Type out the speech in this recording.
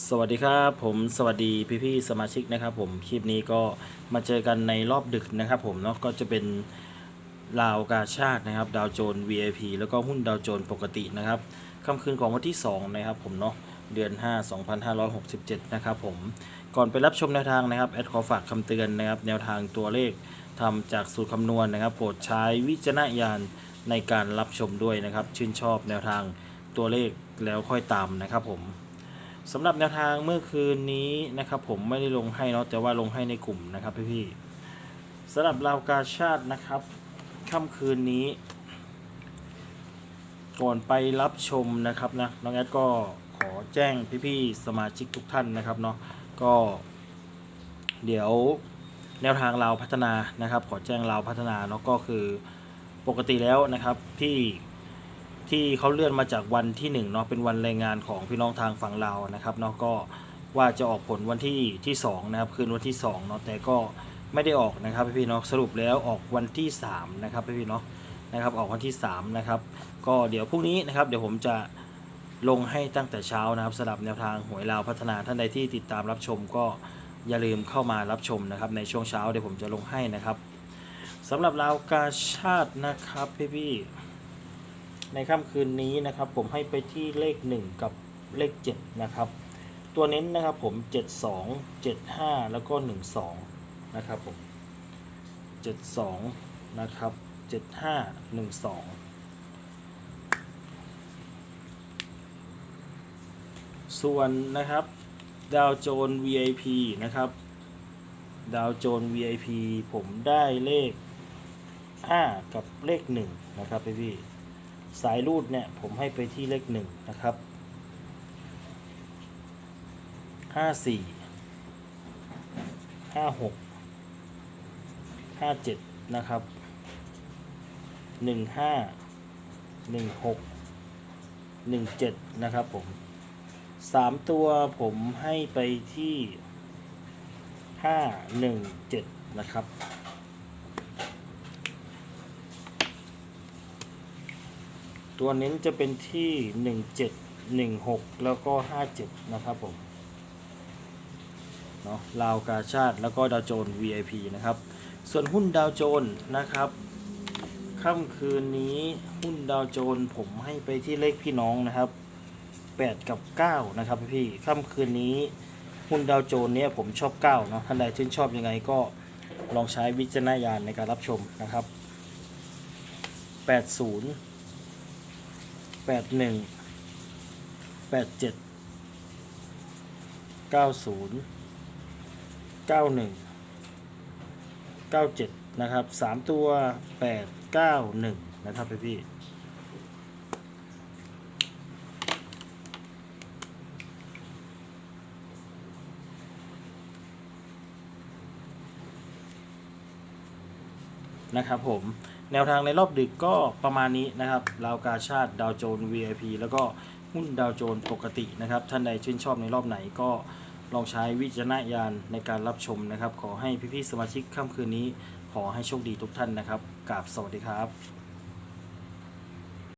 สวัสดีครับผมสวัสดีพี่ๆสมาชิกนะครับผมคลิปนี้ก็มาเจอกันในรอบดึกนะครับผมเนาะก็จะเป็นลาวกาชาตินะครับดาวโจน VIP แล้วก็หุ้นดาวโจนปกตินะครับค่ำคืนของวันที่ 2 นะครับผมเนาะเดือน 5 2567 นะครับผมก่อนไปรับชมแนวทางนะครับแอดขอฝากคำเตือนนะครับแนวทางตัวเลขทำจากสูตรคำนวณนะครับโปรดใช้วิจารณญาณในการรับชมด้วยนะครับชื่นชอบแนวทางตัวเลขแล้วค่อยตามนะครับผม สำหรับแนวทางเมื่อคืนนี้นะครับ ผมไม่ได้ลงให้เนาะแต่ว่าลงให้ในกลุ่มนะครับพี่ๆสำหรับราวกาชาตินะครับค่ำคืนนี้ ก่อนไปรับชมนะครับนะน้องแอดก็ขอแจ้งพี่ๆสมาชิกทุกท่านนะครับเนาะก็ เดี๋ยวแนวทางเราวพัฒนานะครับ ขอแจ้งเราวพัฒนาเนาะก็คือปกติแล้วนะครับที่ ที่เขาเลื่อนมาจากวันที่1เนาะเป็นวันแรงงานของพี่น้องทางฝั่งลาวนะครับเนาะก็ว่าจะออกผลวันที่ที่2นะครับคืนวันที่2เนาะแต่ก็ไม่ได้ออกนะครับพี่ๆเนาะสรุปแล้วออกวันที่3นะครับพี่ๆเนาะนะครับออกวันที่3นะครับก็เดี๋ยวพรุ่งนี้นะครับเดี๋ยวผมจะลงให้ตั้งแต่เช้านะครับสำหรับแนวทางหวยลาวพัฒนาท่านใดที่ติดตามรับชมก็อย่าลืมเข้ามารับชมนะครับในช่วงเช้าเดี๋ยวผมจะลงให้นะครับสำหรับลาวกาชาตินะครับพี่ๆ ในค่ำคืนนี้นะครับ ผมให้ไปที่เลข 1 กับเลข 7 นะครับ ตัวเน้นนะครับผม 72 75 แล้วก็ 12 นะครับผม 72 นะครับ 75 12 ส่วนนะครับดาวโจน VIP นะครับดาวโจน VIP ผมได้เลข 5 กับเลข 1 นะครับพี่พี่ สายรูดเนี่ยผมให้ไปที่เลขหนึ่งนะครับห้าสี่ห้าหกห้าเจ็ดนะครับหนึ่งห้าหนึ่งหกหนึ่งเจ็ดนะครับผมสามตัวผมให้ไปที่ห้าหนึ่งเจ็ดนะครับ ตัวเน้นจะเป็นที่ 17 16 แล้วก็ 57 นะครับผมเนาะลาวกาชาติแล้วก็ดาวโจน VIP นะครับ ส่วนหุ้นดาวโจนนะครับค่ำคืนนี้หุ้นดาวโจนผมให้ไปที่เลขพี่น้องนะครับ 8 กับ 9 นะครับพี่ค่ำคืนนี้หุ้นดาวโจนเนี่ยผมชอบ 9 เนาะท่านใดชื่นชอบยังไงก็ลองใช้วิจารณญาณในการรับชมนะครับ 80 แปดหนึ่งแปดเจ็ดเก้าศูนย์เก้าหนึ่งเก้าเจ็ดนะครับสามตัวแปดเก้าหนึ่งนะครับพี่พี่ นะครับผมแนวทางในรอบดึกก็ประมาณนี้นะครับลาวกาชาติดาวโจน VIP แล้วก็หุ้นดาวโจนปกตินะครับ ท่านใดชื่นชอบในรอบไหนก็ลองใช้วิจารณญาณในการรับชมนะครับ ขอให้พี่ๆสมาชิกค่ำคืนนี้ ขอให้โชคดีทุกท่านนะครับกราบสวัสดีครับ